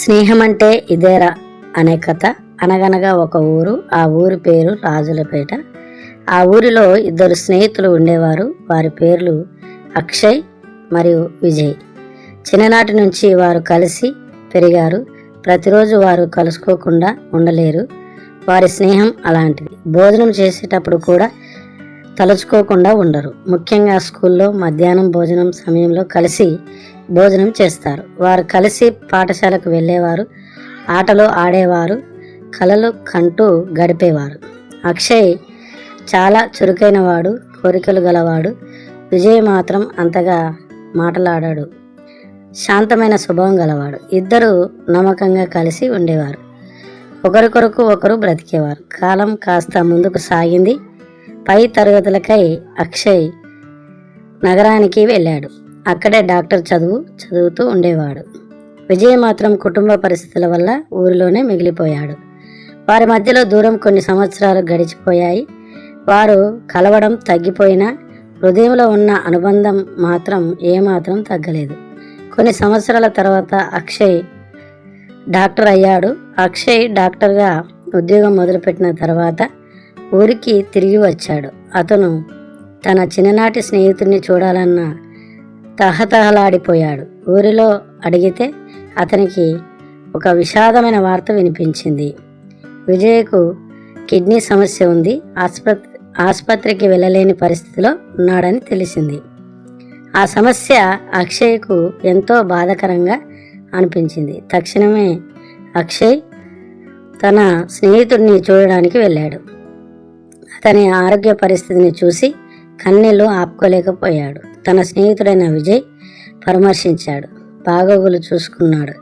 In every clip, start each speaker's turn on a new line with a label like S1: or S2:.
S1: స్నేహం అంటే ఇదేరా అనే కథ అనగనగా ఒక ఊరు ఆ ఊరి పేరు రాజులపేట. ఆ ఊరిలో ఇద్దరు స్నేహితులు ఉండేవారు. వారి పేర్లు అక్షయ్ మరియు విజయ్. చిన్ననాటి నుంచి వారు కలిసి పెరిగారు. ప్రతిరోజు వారు కలుసుకోకుండా ఉండలేరు. వారి స్నేహం అలాంటిది. భోజనం చేసేటప్పుడు కూడా తలుచుకోకుండా ఉండరు. ముఖ్యంగా స్కూల్లో మధ్యాహ్నం భోజనం సమయంలో కలిసి భోజనం చేస్తారు. వారు కలిసి పాఠశాలకు వెళ్ళేవారు. ఆటలు ఆడేవారు. కలలు కంటూ గడిపేవారు. అక్షయ్ చాలా చురుకైన వాడు కోరికలు గలవాడు. విజయ్ మాత్రం అంతగా మాటలాడాడు. శాంతమైన స్వభావం గలవాడు. ఇద్దరు నమ్మకంగా కలిసి ఉండేవారు. ఒకరికొరకు ఒకరు బ్రతికేవారు. కాలం కాస్త ముందుకు సాగింది. పై తరగతులకై అక్షయ్ నగరానికి వెళ్ళాడు. అక్కడే డాక్టర్ చదువు చదువుతూ ఉండేవాడు. విజయ్ మాత్రం కుటుంబ పరిస్థితుల వల్ల ఊరిలోనే మిగిలిపోయాడు. వారి మధ్యలో దూరం కొన్ని సంవత్సరాలు గడిచిపోయాయి. వారు కలవడం తగ్గిపోయినా హృదయంలో ఉన్న అనుబంధం మాత్రం ఏమాత్రం తగ్గలేదు. కొన్ని సంవత్సరాల తర్వాత అక్షయ్ డాక్టర్ అయ్యాడు. అక్షయ్ డాక్టర్గా ఉద్యోగం మొదలుపెట్టిన తర్వాత ఊరికి తిరిగి వచ్చాడు. అతను తన చిన్ననాటి స్నేహితుడిని చూడాలన్న తహతహలాడిపోయాడు. ఊరిలో అడిగితే అతనికి ఒక విషాదమైన వార్త వినిపించింది. విజయ్కు కిడ్నీ సమస్య ఉంది. ఆసుపత్రి ఆసుపత్రికి వెళ్ళలేని పరిస్థితిలో ఉన్నాడని తెలిసింది. ఆ సమస్య అక్షయ్కు ఎంతో బాధాకరంగా అనిపించింది. తక్షణమే అక్షయ్ తన స్నేహితుడిని చూడడానికి వెళ్ళాడు. అతని ఆరోగ్య పరిస్థితిని చూసి కన్నీళ్ళు ఆపుకోలేకపోయాడు. తన స్నేహితుడైన విజయ్ పరామర్శించాడు. బాగోగులు చూసుకున్నాడు.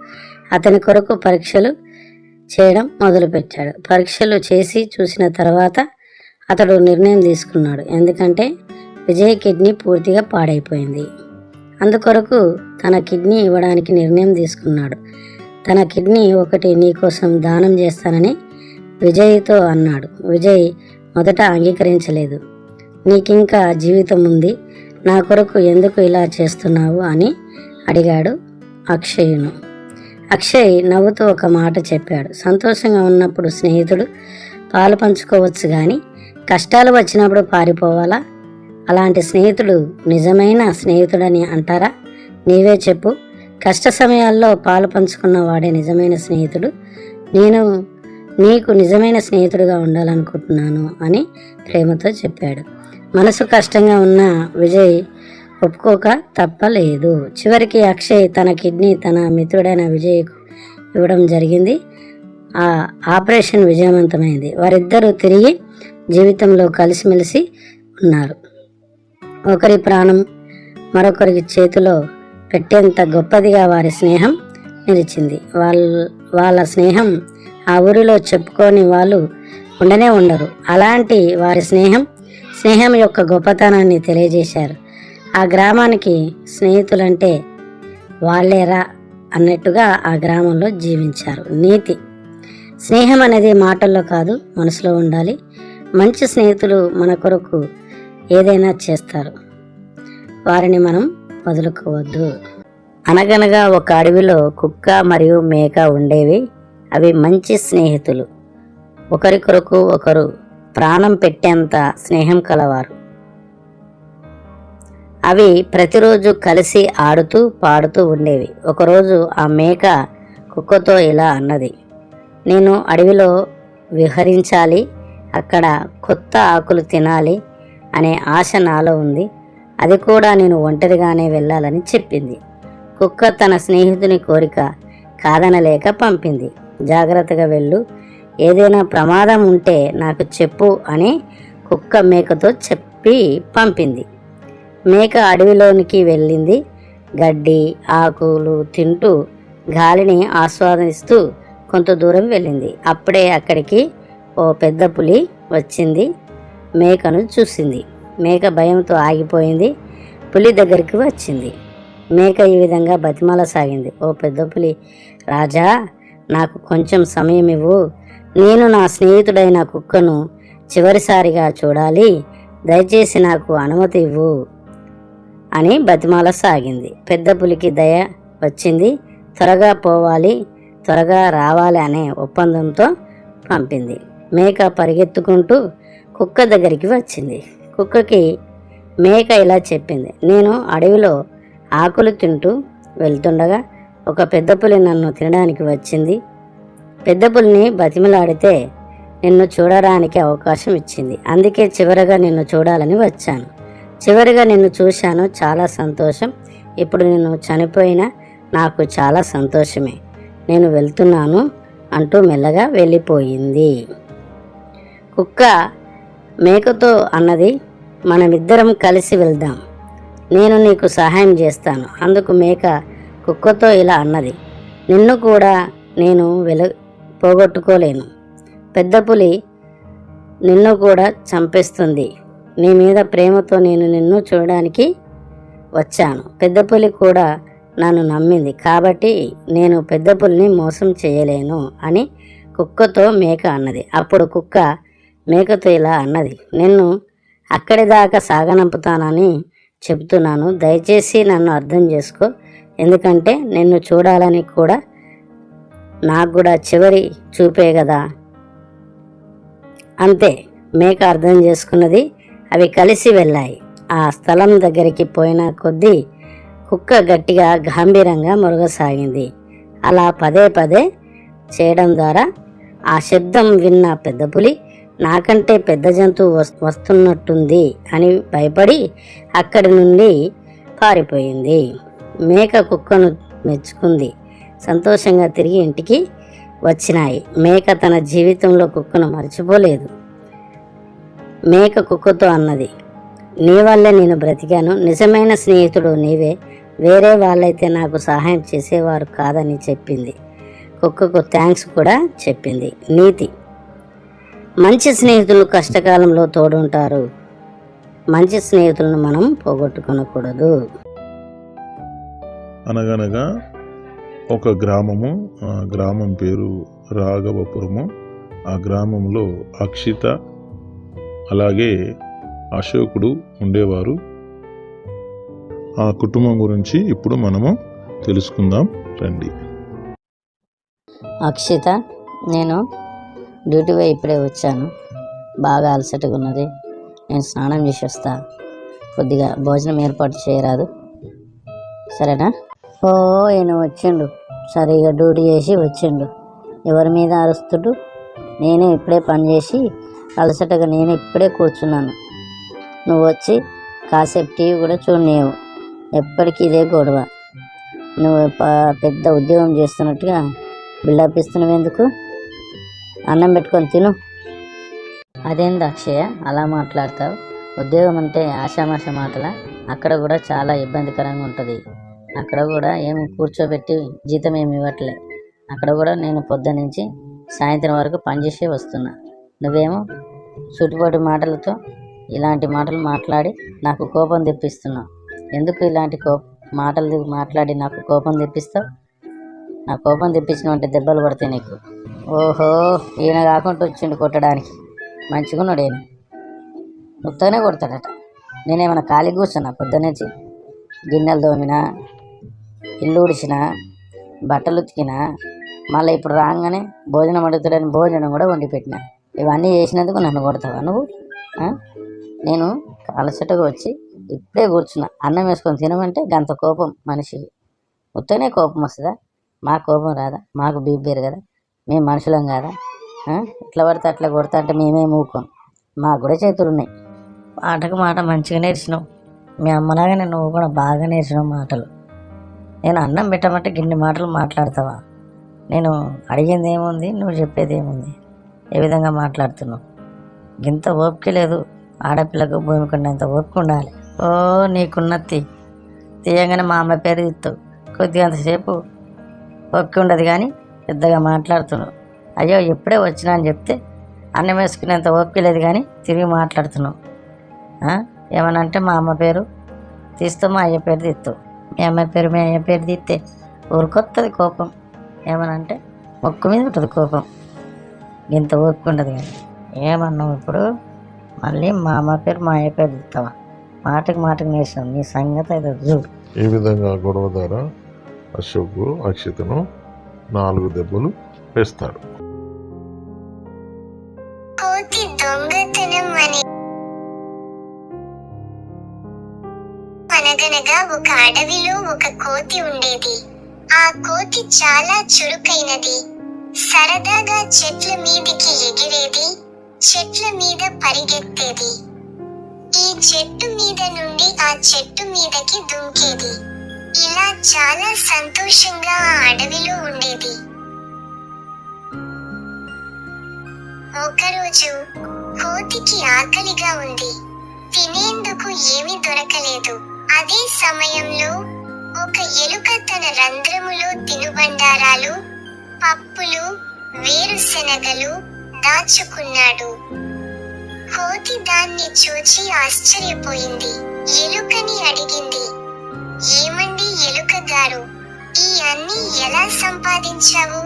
S1: అతని కొరకు పరీక్షలు చేయడం మొదలుపెట్టాడు. పరీక్షలు చేసి చూసిన తర్వాత అతడు నిర్ణయం తీసుకున్నాడు. ఎందుకంటే విజయ్ కిడ్నీ పూర్తిగా పాడైపోయింది. అందుకొరకు తన కిడ్నీ ఇవ్వడానికి నిర్ణయం తీసుకున్నాడు. తన కిడ్నీ ఒకటి నీకోసం దానం చేస్తానని విజయ్తో అన్నాడు. విజయ్ మొదట అంగీకరించలేదు. నీకింకా జీవితం ఉంది నా కొరకు ఎందుకు ఇలా చేస్తున్నావు అని అడిగాడు అక్షయ్ను. అక్షయ్ నవ్వుతూ ఒక మాట చెప్పాడు. సంతోషంగా ఉన్నప్పుడు స్నేహితుడు పాలు పంచుకోవచ్చు కానీ కష్టాలు వచ్చినప్పుడు పారిపోవాలా? అలాంటి స్నేహితుడు నిజమైన స్నేహితుడని అంటారా? నీవే చెప్పు. కష్ట సమయాల్లో పాలు పంచుకున్న వాడే నిజమైన స్నేహితుడు. నేను నీకు నిజమైన స్నేహితుడిగా ఉండాలనుకుంటున్నాను అని ప్రేమతో చెప్పాడు. మనసు కష్టంగా ఉన్న విజయ్ ఒప్పుకోక తప్పలేదు. చివరికి అక్షయ్ తన కిడ్నీ తన మిత్రుడైన విజయ్కు ఇవ్వడం జరిగింది. ఆ ఆపరేషన్ విజయవంతమైంది. వారిద్దరూ తిరిగి జీవితంలో కలిసిమెలిసి ఉన్నారు. ఒకరి ప్రాణం మరొకరికి చేతిలో పెట్టేంత గొప్పదిగా వారి స్నేహం నిలిచింది. వాళ్ళ వాళ్ళ స్నేహం ఆ ఊరిలో చెప్పుకొని వాళ్ళు ఉండనే ఉండరు. అలాంటి వారి స్నేహం స్నేహం యొక్క గొప్పతనాన్ని తెలియజేశారు. ఆ గ్రామానికి స్నేహితులంటే వాళ్ళేరా అన్నట్టుగా ఆ గ్రామంలో జీవించారు. నీతి. స్నేహం అనేది మాటల్లో కాదు మనసులో ఉండాలి. మంచి స్నేహితులు మన కొరకు ఏదైనా చేస్తారు. వారిని మనం వదులుకోవద్దు. అనగనగా ఒక అడవిలో కుక్క మరియు మేక ఉండేవి. అవి మంచి స్నేహితులు. ఒకరి కొరకు ఒకరు ప్రాణం పెట్టేంత స్నేహం కలవారు. అవి ప్రతిరోజు కలిసి ఆడుతూ పాడుతూ ఉండేవి. ఒకరోజు ఆ మేక కుక్కతో ఇలా అన్నది నేను అడవిలో విహరించాలి అక్కడ కొత్త ఆకులు తినాలి అనే ఆశ నాలో ఉంది. అది కూడా నేను ఒంటరిగానే వెళ్ళాలని చెప్పింది. కుక్క తన స్నేహితుని కోరిక కాదనలేక పంపింది. జాగ్రత్తగా వెళ్ళు ఏదైనా ప్రమాదం ఉంటే నాకు చెప్పు అని కుక్క మేకతో చెప్పి పంపింది. మేక అడవిలోనికి వెళ్ళింది. గడ్డి ఆకులు తింటూ గాలిని ఆస్వాదిస్తూ కొంత దూరం వెళ్ళింది. అప్పుడే అక్కడికి ఓ పెద్ద పులి వచ్చింది. మేకను చూసింది. మేక భయంతో ఆగిపోయింది. పులి దగ్గరికి వచ్చింది. మేక ఈ విధంగా బతిమాల సాగింది ఓ పెద్ద పులి రాజా నాకు కొంచెం సమయం ఇవ్వు. నేను నా స్నేహితుడైన కుక్కను చివరిసారిగా చూడాలి. దయచేసి నాకు అనుమతి ఇవ్వు అని బతిమాల సాగింది. పెద్ద పులికి దయ వచ్చింది. త్వరగా పోవాలి త్వరగా రావాలి అనే ఒప్పందంతో పంపింది. మేక పరిగెత్తుకుంటూ కుక్క దగ్గరికి వచ్చింది. కుక్కకి మేక ఇలా చెప్పింది. నేను అడవిలో ఆకులు తింటూ వెళ్తుండగా ఒక పెద్ద పులి నన్ను తినడానికి వచ్చింది. పెద్ద పులిని బతిమలాడితే నిన్ను చూడడానికి అవకాశం ఇచ్చింది. అందుకే చివరగా నిన్ను చూడాలని వచ్చాను. చివరిగా నిన్ను చూశాను. చాలా సంతోషం. ఇప్పుడు నిన్ను చనిపోయినా నాకు చాలా సంతోషమే. నేను వెళ్తున్నాను అంటూ మెల్లగా వెళ్ళిపోయింది. కుక్క మేకతో అన్నది మనమిద్దరం కలిసి వెళ్దాం. నేను నీకు సహాయం చేస్తాను. అందుకు మేక కుక్కతో ఇలా అన్నది. నిన్ను కూడా నేను వెల పోగొట్టుకోలేను. పెద్ద పులి నిన్ను కూడా చంపేస్తుంది. నీ మీద ప్రేమతో నేను నిన్ను చూడడానికి వచ్చాను. పెద్ద పులి కూడా నన్ను నమ్మింది. కాబట్టి నేను పెద్ద పులిని మోసం చేయలేను అని కుక్కతో మేక అన్నది. అప్పుడు కుక్క మేకతో ఇలా అన్నది. నిన్ను అక్కడి దాకా సాగనంపుతానని చెబుతున్నాను దయచేసి నన్ను అర్థం చేసుకో. ఎందుకంటే నిన్ను చూడాలని కూడా నాకు కూడా చివరి చూపే కదా. అంతే మేక అర్థం చేసుకున్నది అవి కలిసి వెళ్ళాయి. ఆ స్థలం దగ్గరికి పోయిన కొద్దీ కుక్క గట్టిగా గంభీరంగా మురగసాగింది. అలా పదే పదే చేయడం ద్వారా ఆ శబ్దం విన్న పెద్ద పులి నాకంటే పెద్ద జంతువు వస్తున్నట్టుంది అని భయపడి అక్కడి నుండి పారిపోయింది. మేక కుక్కను మెచ్చుకుంది. సంతోషంగా తిరిగి ఇంటికి వచ్చినాయి. మేక తన జీవితంలో కుక్కను మర్చిపోలేదు. మేక కుక్కతో అన్నది నీ వల్లే నేను బ్రతికాను. నిజమైన స్నేహితుడు నీవే. వేరే వాళ్ళైతే నాకు సహాయం చేసేవారు కాదని చెప్పింది. కుక్కకు థ్యాంక్స్ కూడా చెప్పింది. నీతి మంచి స్నేహితులు కష్టకాలంలో తోడుంటారు. మంచి స్నేహితులను మనం పోగొట్టుకొనకూడదు.
S2: అనగనగా ఒక గ్రామము ఆ గ్రామం పేరు రాఘవపురము. ఆ గ్రామంలో అక్షిత అలాగే అశోకుడు ఉండేవారు. ఆ కుటుంబం గురించి ఇప్పుడు మనము తెలుసుకుందాం. రండి.
S1: అక్షిత నేను డ్యూటీ పోయి ఇప్పుడే వచ్చాను. బాగా అలసటగా ఉన్నది నేను స్నానం చేసి వస్తా కొద్దిగా భోజనం ఏర్పాటు చేయరాదు. సరేనా? ఓ ఈయన వచ్చిండు. సరిగా డ్యూటీ చేసి వచ్చిండు. ఎవరి మీద అరుస్తుడు? నేనే ఇప్పుడే పని చేసి అలసటగా నేను ఇప్పుడే కూర్చున్నాను. నువ్వు వచ్చి కాసేపు టీవీ కూడా చూడలేవు ఎప్పటికీ ఇదే గొడవ. నువ్వు పెద్ద ఉద్యోగం చేస్తున్నట్టుగా బిల్డప్ ఇస్తున్నావు ఎందుకు? అన్నం పెట్టుకొని తిను. అదేంది అక్షయ? అలా మాట్లాడతావు? ఉద్యోగం అంటే ఆషామాష మాటల? అక్కడ కూడా చాలా ఇబ్బందికరంగా ఉంటుంది. అక్కడ కూడా ఏమి కూర్చోబెట్టి జీతం ఏమి ఇవ్వట్లే. అక్కడ కూడా నేను పొద్దు నుంచి సాయంత్రం వరకు పనిచేసి వస్తున్నా. నువ్వేమో చుట్టుపటి మాటలతో ఇలాంటి మాటలు మాట్లాడి నాకు కోపం తెప్పిస్తున్నావు. ఎందుకు ఇలాంటి కోప మాటలు మాట్లాడి నాకు కోపం తెప్పిస్తావు? నా కోపం తెప్పించినవంటే దెబ్బలు పడతాయి నీకు. ఓహో ఈయన కాకుండా వచ్చిండు కొట్టడానికి. మంచిగున్నాడు ఈయన. నువ్వుతోనే కొడతాడట. నేనేమైనా ఖాళీ కూర్చున్నా పొద్దునుంచి గిన్నెలు తోమినా ఇల్లు ఉడిచినా బట్టలు ఉతికినా మళ్ళీ ఇప్పుడు రాగానే భోజనం అడుగుతాడని భోజనం కూడా వండి పెట్టిన. ఇవన్నీ చేసినందుకు నన్ను కొడతావా నువ్వు? నేను అలసటగా వచ్చి ఇప్పుడే కూర్చున్నా. అన్నం వేసుకొని తినమంటే గంత కోపం మనిషికి. ఉత్తనే కోపం వస్తుందా? మా కోపం రాదా? మాకు బీపీరు కదా మేము మనుషులం కాదా? ఇట్లా పడితే అట్లా కొడతా అంటే మేమే మూకోం. మాకు కూడా చేతులు ఉన్నాయి మాటకు మాట మంచిగా నేర్చినావు. మీ అమ్మలాగానే నువ్వు కూడా బాగా నేర్చినావు మాటలు. నేను అన్నం పెట్టమంటే గిన్ని మాటలు మాట్లాడతావా? నేను అడిగింది ఏముంది నువ్వు చెప్పేది ఏముంది ఏ విధంగా మాట్లాడుతున్నావు? గింత ఓపిక లేదు. ఆడపిల్లకు భూమికున్నంత ఓపిక ఉండాలి. ఓ నీకున్నతి తీయంగానే మా అమ్మ పేరు తీస్తావు కొద్దిగా అంతసేపు ఓపిక ఉండదు కానీ పెద్దగా మాట్లాడుతున్నావు. అయ్యో ఎప్పుడే వచ్చినా అని చెప్తే అన్నం వేసుకునేంత ఓపిక లేదు కానీ తిరిగి మాట్లాడుతున్నావు. ఏమనంటే అంటే మా అమ్మ పేరు తీస్తావు మా అయ్య పేరు తీస్తావు మీ పేరు మీ అయ్య పేరు తీస్తే ఊరుకొస్తుంది కోపం. ఏమనంటే మొక్కు మీద ఉంటుంది కోపం. ఇంత ఊరుకుండదు కానీ. ఏమన్నావు ఇప్పుడు? మళ్ళీ మా అమ్మ పేరు మా అయ్య పేరు తీస్తావా మాటకి మాటకు నేర్చాం నీ సంగతి అయితే చూడు.
S2: ఈ విధంగా గొడవ ద్వారా అశోక్ అక్షితను నాలుగు దెబ్బలు వేస్తాడు.
S3: అడవిలో ఒక కోతి ఉండేది. ఆ కోతి చాలా చురుకైనది. సరదాగా చెట్ల మీదికి ఎగిరేది. చెట్ల మీద పరిగెత్తేది. ఈ చెట్టు మీద నుండి ఆ చెట్టు మీదకి దుంకేది. ఇలా చాలా సంతోషంగా ఆ అడవిలో ఉండేది. ఒకరోజు కోతికి ఆకలిగా ఉంది. తినేందుకు ఏమీ దొరకలేదు. అదే సమయంలో ఒక ఎలుక తన రంధ్రములో తినుబండారాలు పప్పులు వేరుశెనగలు దాచుకున్నాడు. కోతి దాన్ని చూచి ఆశ్చర్యపోయింది. ఎలుకని అడిగింది ఏమండి ఎలుక గారు ఈ అన్ని ఎలా సంపాదించావు?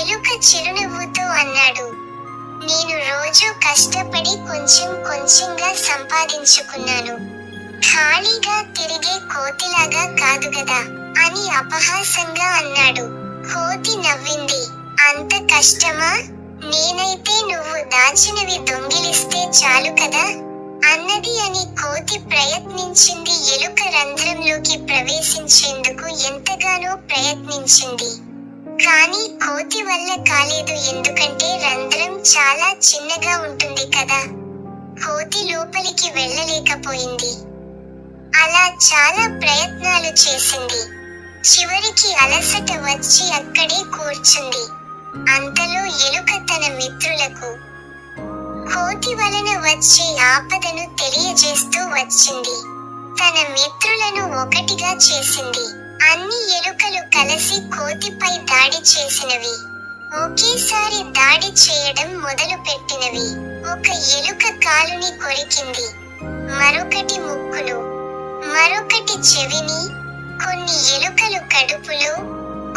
S3: ఎలుక చిరునవ్వుతో అన్నాడు నేను రోజు కష్టపడి కొంచెం కొంచెంగా సంపాదించుకున్నాను. ఖాళీగా తిరిగే కోతిలాగా కాదు గదా అని అపహాసంగా అన్నాడు. కోతి నవ్వింది. అంత కష్టమా? నేనైతే నువ్వు దాచినవి దొంగిలిస్తే చాలు కదా? అన్నది అని కోతి ప్రయత్నించింది. ఎలుక రంధ్రంలోకి ప్రవేశించేందుకు ఎంతగానో ప్రయత్నించింది. కానీ కోతి వల్ల కాలేదు. ఎందుకంటే రంధ్రం చాలా చిన్నగా ఉంటుంది కదా? కోతి లోపలికి వెళ్ళలేకపోయింది. అలా చాలా ప్రయత్నాలు చేసింది. చివరికి అలసట వచ్చి అక్కడే కూర్చుంది. అంతలో ఎలుక తన మిత్రులకు కోతి వలన వచ్చే ఆపదను తెలియజేస్తూ వచ్చింది. తన మిత్రులను ఒకటిగా చేసింది. అన్ని ఎలుకలు కలిసి కోతిపై దాడి చేసినవి. ఒకేసారి దాడి చేయడం మొదలు పెట్టినవి ఒక ఎలుక కాలుని కొరికింది. మరొకటి ముక్కులు. మరొకటి చెవిని కొన్ని ఎలుకలు కడుపులో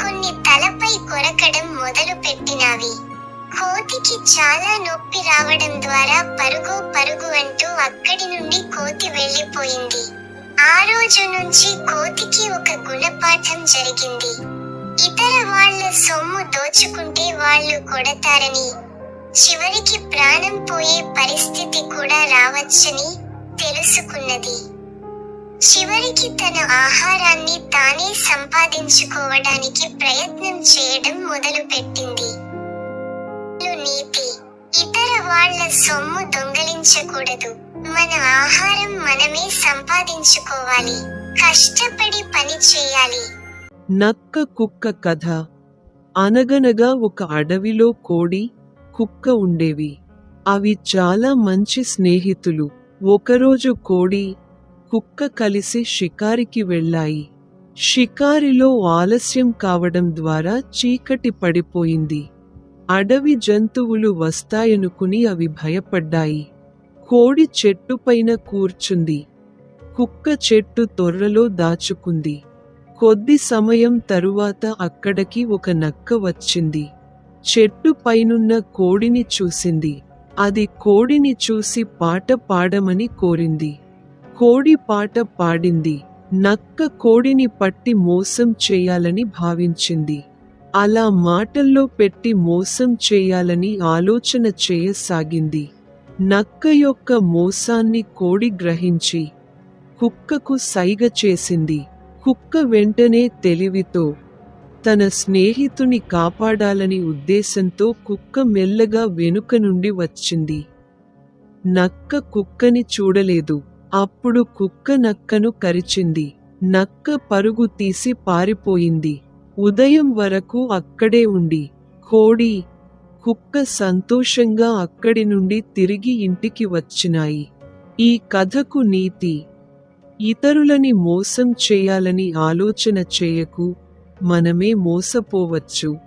S3: కొన్ని తలపై కొరకడం మొదలు పెట్టినవి కోతికి చాలా నొప్పి రావడం ద్వారా పరుగు పరుగు అంటూ అక్కడి నుండి కోతి వెళ్ళిపోయింది. ఆ రోజు నుంచి కోతికి ఒక గుణపాఠం జరిగింది. ఇతర వాళ్ళ సొమ్ము దోచుకుంటే వాళ్ళు కొడతారని చివరికి ప్రాణం పోయే పరిస్థితి కూడా రావచ్చని తెలుసుకున్నది. చివరికి తన ఆహారాన్ని తానే సంపాదించుకోవడానికి ప్రయత్నం చేయడం మొదలుపెట్టింది. నీతి ఇతర వాళ్ళ సొమ్ము దొంగలించకూడదు. మన ఆహారం మనమే సంపాదించుకోవాలి. కష్టపడి పని చేయాలి.
S4: నక్క కుక్క కథ. అనగనగా ఒక అడవిలో కోడి కుక్క ఉండేవి. అవి చాలా మంచి స్నేహితులు. ఒకరోజు కోడి కుక్క కలిసి షికారికి వెళ్ళాయి. షికారిలో ఆలస్యం కావడం ద్వారా చీకటి పడిపోయింది. అడవి జంతువులు వస్తాయనుకుని అవి భయపడ్డాయి. కోడి చెట్టుపైన కూర్చుంది. కుక్క చెట్టు తొర్రలో దాచుకుంది. కొద్ది సమయం తరువాత అక్కడికి ఒక నక్క వచ్చింది. చెట్టు పైనున్న కోడిని చూసింది. అది కోడిని చూసి పాట పాడమని కోరింది. కోడి పాట పాడింది. నక్క కోడిని పట్టి మోసం చేయాలని భావించింది. అలా మాటల్లో పెట్టి మోసం చేయాలని ఆలోచన చేయసాగింది. నక్క యొక్క మోసాన్ని కోడి గ్రహించి కుక్కకు సైగ చేసింది. కుక్క వెంటనే తెలివితో తన స్నేహితుని కాపాడాలని ఉద్దేశంతో కుక్క మెల్లగా వెనుక నుండి వచ్చింది. నక్క కుక్కని చూడలేదు. అప్పుడు కుక్క నక్కను కరిచింది. నక్క పరుగు తీసి పారిపోయింది. ఉదయం వరకు అక్కడే ఉండి కోడి కుక్క సంతోషంగా అక్కడి నుండి తిరిగి ఇంటికి వచ్చినాయి. ఈ కథకు నీతి. ఇతరులని మోసం చేయాలని ఆలోచన చేయకు. మనమే మోసపోవచ్చు.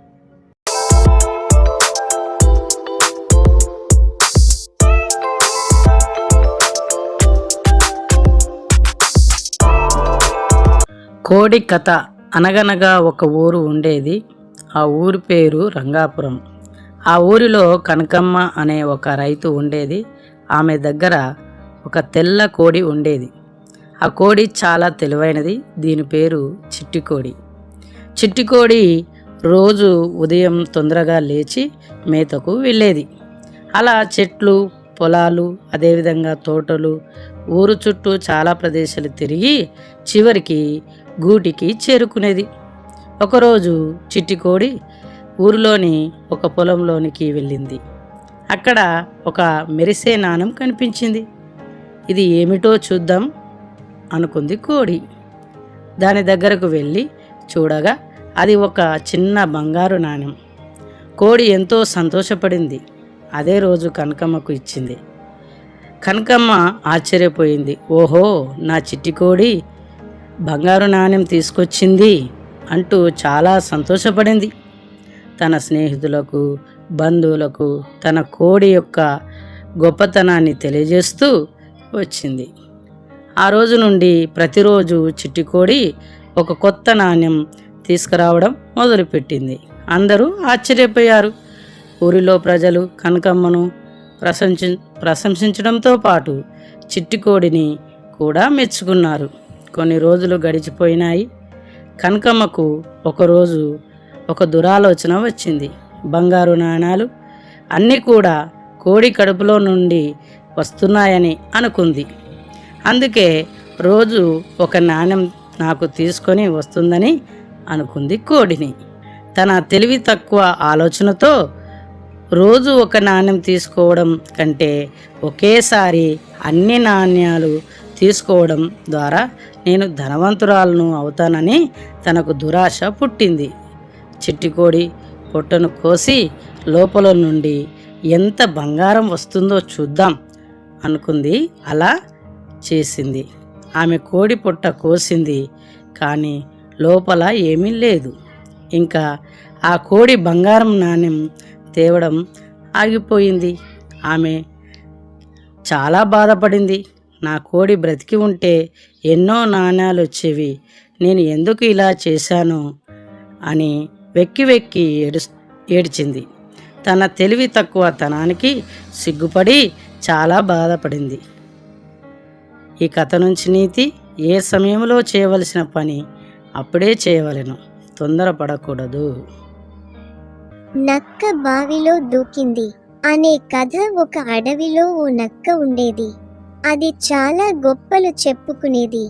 S1: కోడి కథ అనగనగా ఒక ఊరు ఉండేది. ఆ ఊరి పేరు రంగాపురం. ఆ ఊరిలో కనకమ్మ అనే ఒక రైతు ఉండేది. ఆమె దగ్గర ఒక తెల్ల కోడి ఉండేది. ఆ కోడి చాలా తెలివైనది. దీని పేరు చిట్టికోడి. చిట్టికోడి
S5: రోజు ఉదయం తొందరగా లేచి మేతకు వెళ్ళేది. అలా చెట్లు పొలాలు అదేవిధంగా తోటలు ఊరు చుట్టూ చాలా ప్రదేశాలు తిరిగి చివరికి గూటికి చేరుకునేది. ఒకరోజు చిట్టికోడి ఊరిలోని ఒక పొలంలోనికి వెళ్ళింది. అక్కడ ఒక మెరిసే నాణం కనిపించింది. ఇది ఏమిటో చూద్దాం అనుకుంది కోడి. దాని దగ్గరకు వెళ్ళి చూడగా అది ఒక చిన్న బంగారు నాణెం. కోడి ఎంతో సంతోషపడింది. అదే రోజు కనకమ్మకు ఇచ్చింది. కనకమ్మ ఆశ్చర్యపోయింది. ఓహో నా చిట్టి కోడి బంగారు నాణ్యం తీసుకొచ్చింది అంటూ చాలా సంతోషపడింది. తన స్నేహితులకు బంధువులకు తన కోడి యొక్క గొప్పతనాన్ని తెలియజేస్తూ వచ్చింది. ఆ రోజు నుండి ప్రతిరోజు చిట్టి కోడి ఒక కొత్త నాణ్యం తీసుకురావడం మొదలుపెట్టింది. అందరూ ఆశ్చర్యపోయారు. ఊరిలో ప్రజలు కనకమ్మను ప్రశంసి ప్రశంసించడంతో పాటు చిట్టి కోడిని కూడా మెచ్చుకున్నారు. కొన్ని రోజులు గడిచిపోయినాయి. కనకమ్మకు ఒకరోజు ఒక దురాలోచన వచ్చింది. బంగారు నాణాలు అన్నీ కూడా కోడి కడుపులో నుండి వస్తున్నాయని అనుకుంది. అందుకే రోజు ఒక నాణ్యం నాకు తీసుకొని వస్తుందని అనుకుంది కోడిని. తన తెలివి తక్కువ ఆలోచనతో రోజు ఒక నాణ్యం తీసుకోవడం కంటే ఒకేసారి అన్ని నాణ్యాలు తీసుకోవడం ద్వారా నేను ధనవంతురాలను అవుతానని తనకు దురాశ పుట్టింది. చిట్టికోడి పొట్టను కోసి లోపల నుండి ఎంత బంగారం వస్తుందో చూద్దాం అనుకుంది. అలా చేసింది. ఆమె కోడి పొట్ట కోసింది కానీ లోపల ఏమీ లేదు. ఇంకా ఆ కోడి బంగారం నాణ్యం తేవడం ఆగిపోయింది. ఆమె చాలా బాధపడింది. నా కోడి బ్రతికి ఉంటే ఎన్నో నాణ్యాలు వచ్చేవి. నేను ఎందుకు ఇలా చేశాను? అని వెక్కి వెక్కి ఏడు ఏడ్చింది. తన తెలివి తక్కువ తనానికి సిగ్గుపడి చాలా బాధపడింది. ఈ కథ నుంచి నీతి ఏ సమయంలో చేయవలసిన పని అప్పుడే చేయవలెను. తొందరపడకూడదు.
S3: నక్క బావిలో దూకింది. అనే కథ ఒక అడవిలో ఓ నక్క ఉండేది. అది చాలా గొప్పలు చెప్పుకునేది.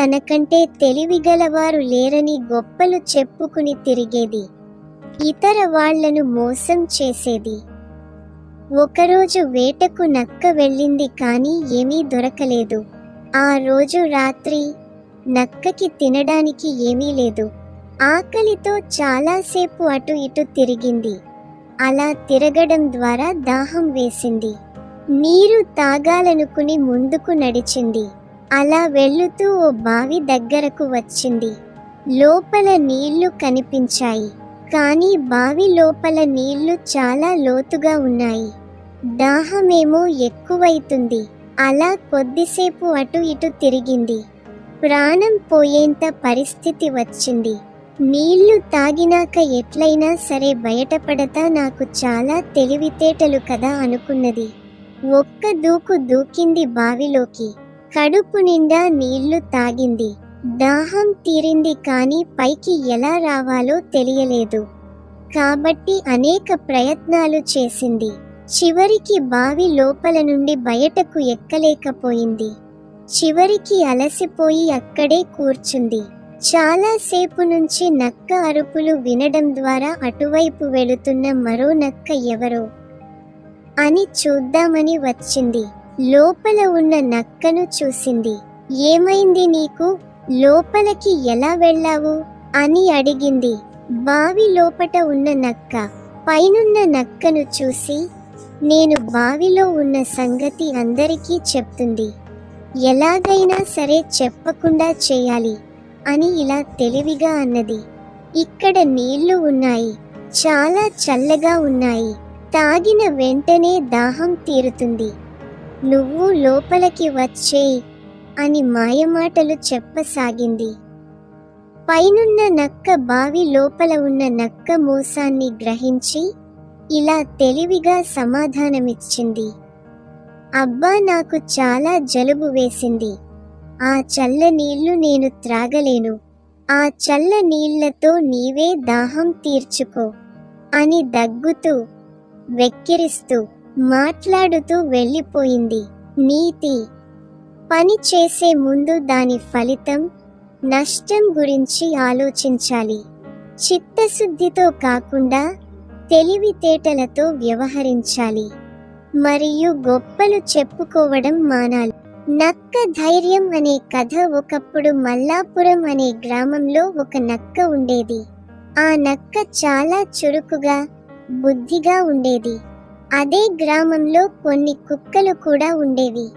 S3: తనకంటే తెలివిగలవారు లేరని గొప్పలు చెప్పుకుని తిరిగేది. ఇతర వాళ్ళను మోసం చేసేది. ఒకరోజు వేటకు నక్క వెళ్ళింది కానీ ఏమీ దొరకలేదు. ఆ రోజు రాత్రి నక్కకి తినడానికి ఏమీ లేదు. ఆకలితో చాలాసేపు అటు ఇటు తిరిగింది. అలా తిరగడం ద్వారా దాహం వేసింది. నీరు తాగాలనుకుని ముందుకు నడిచింది. అలా వెళ్ళుతూ ఓ బావి దగ్గరకు వచ్చింది. లోపల నీళ్ళు కనిపించాయి. కానీ బావి లోపల నీళ్ళు చాలా లోతుగా ఉన్నాయి. దాహమేమో ఎక్కువైతుంది. అలా కొద్దిసేపు అటు ఇటు తిరిగింది. ప్రాణం పోయేంత పరిస్థితి వచ్చింది. నీళ్ళు తాగినాక ఎట్లయినా సరే బయటపడతా నాకు చాలా తెలివితేటలు కదా అనుకున్నది. ఒక్క దూకు దూకింది బావిలోకి. కడుపు నిండా నీళ్ళు తాగింది. దాహం తీరింది కానీ పైకి ఎలా రావాలో తెలియలేదు. కాబట్టి అనేక ప్రయత్నాలు చేసింది. చివరికి బావి లోపల నుండి బయటకు ఎక్కలేకపోయింది. చివరికి అలసిపోయి అక్కడే కూర్చుంది. చాలాసేపు నుంచి నక్క అరుపులు వినడం ద్వారా అటువైపు వెళుతున్న మరో నక్క ఎవరో అని చూద్దామని వచ్చింది. లోపల ఉన్న నక్కను చూసింది. ఏమైంది నీకు? లోపలికి ఎలా వెళ్ళావు? అని అడిగింది. బావి లోపట ఉన్న నక్క. పైనున్న నక్కను చూసి నేను బావిలో ఉన్న సంగతి అందరికీ చెప్తుంది. ఎలాగైనా సరే చెప్పకుండా చేయాలి అని ఇలా తెలివిగా అన్నది. ఇక్కడ నీళ్ళు ఉన్నాయి. చాలా చల్లగా ఉన్నాయి. తాగిన వెంటనే దాహం తీరుతుంది. నువ్వు లోపలికి వచ్చేయ్ అని మాయమాటలు చెప్పసాగింది. పైనున్న నక్క బావి లోపల ఉన్న నక్క మోసాన్ని గ్రహించి ఇలా తెలివిగా సమాధానమిచ్చింది. అబ్బా నాకు చాలా జలుబు వేసింది. ఆ చల్ల నీళ్ళు నేను త్రాగలేను. ఆ చల్ల నీళ్ళతో నీవే దాహం తీర్చుకో అని దగ్గుతూ వెక్కిరిస్తూ మాట్లాడుతూ వెళ్ళిపోయింది. నీతి పని చేసే ముందు దాని ఫలితం నష్టం గురించి ఆలోచించాలి. చిత్తశుద్ధితో కాకుండా తెలివితేటలతో వ్యవహరించాలి. మరియు గొప్పలు చెప్పుకోవడం మానాలి. నక్క ధైర్యం అనే కథ ఒకప్పుడు మల్లాపురం అనే గ్రామంలో ఒక నక్క ఉండేది. ఆ నక్క చాలా చురుకుగా బుద్ధిగా ఉండేది. అదే గ్రామంలో కొన్ని కుక్కలు కూడా ఉండేవి.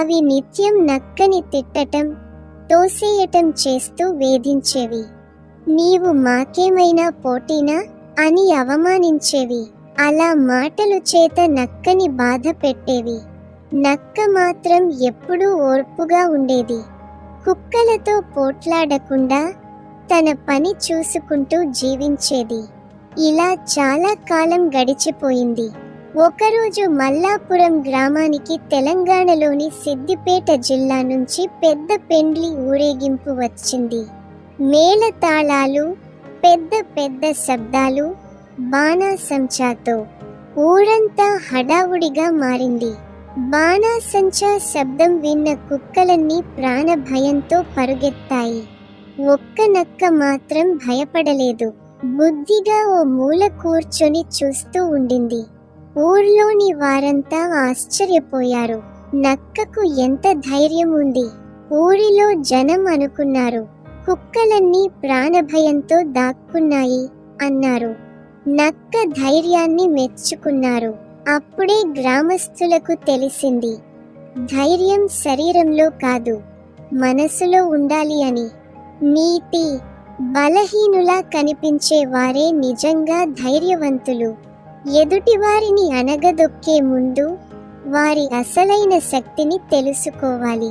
S3: అవి నిత్యం నక్కని తిట్టటం తోసేయటం చేస్తూ వేధించేవి. నీవు మాకేమైనా పోటీనా? అని అవమానించేవి. అలా మాటలు చేత నక్కని బాధ పెట్టేవి. నక్క మాత్రం ఎప్పుడూ ఓర్పుగా ఉండేది. కుక్కలతో పోట్లాడకుండా తన పని చూసుకుంటూ జీవించేది. ఇలా చాలా కాలం గడిచిపోయింది. ఒకరోజు మల్లాపురం గ్రామానికి తెలంగాణలోని సిద్దిపేట జిల్లా నుంచి పెద్ద పెండ్లి ఊరేగింపు వచ్చింది. మేళతాళాలు పెద్ద పెద్ద శబ్దాలు బాణాసంచాతో ఊరంతా హడావుడిగా మారింది. బాణాసంచా శబ్దం విన్న కుక్కలన్నీ ప్రాణభయంతో పరుగెత్తాయి. ఒక్క నక్క మాత్రం భయపడలేదు. బుద్ధిగా ఓ మూల కూర్చొని చూస్తూ ఉండింది. ఊర్లోని వారంతా ఆశ్చర్యపోయారు. నక్కకు ఎంత ధైర్యం ఉంది. ఊరిలో జనం అనుకున్నారు. కుక్కలన్నీ ప్రాణభయంతో దాక్కున్నాయి అన్నారు. నక్క ధైర్యాన్ని మెచ్చుకున్నారు. అప్పుడే గ్రామస్తులకు తెలిసింది. ధైర్యం శరీరంలో కాదు మనసులో ఉండాలి అని. నీతి బలహీనులా కనిపించే వారే నిజంగా ధైర్యవంతులు. ఎదుటివారిని అనగదొక్కే ముందు వారి అసలైన శక్తిని తెలుసుకోవాలి.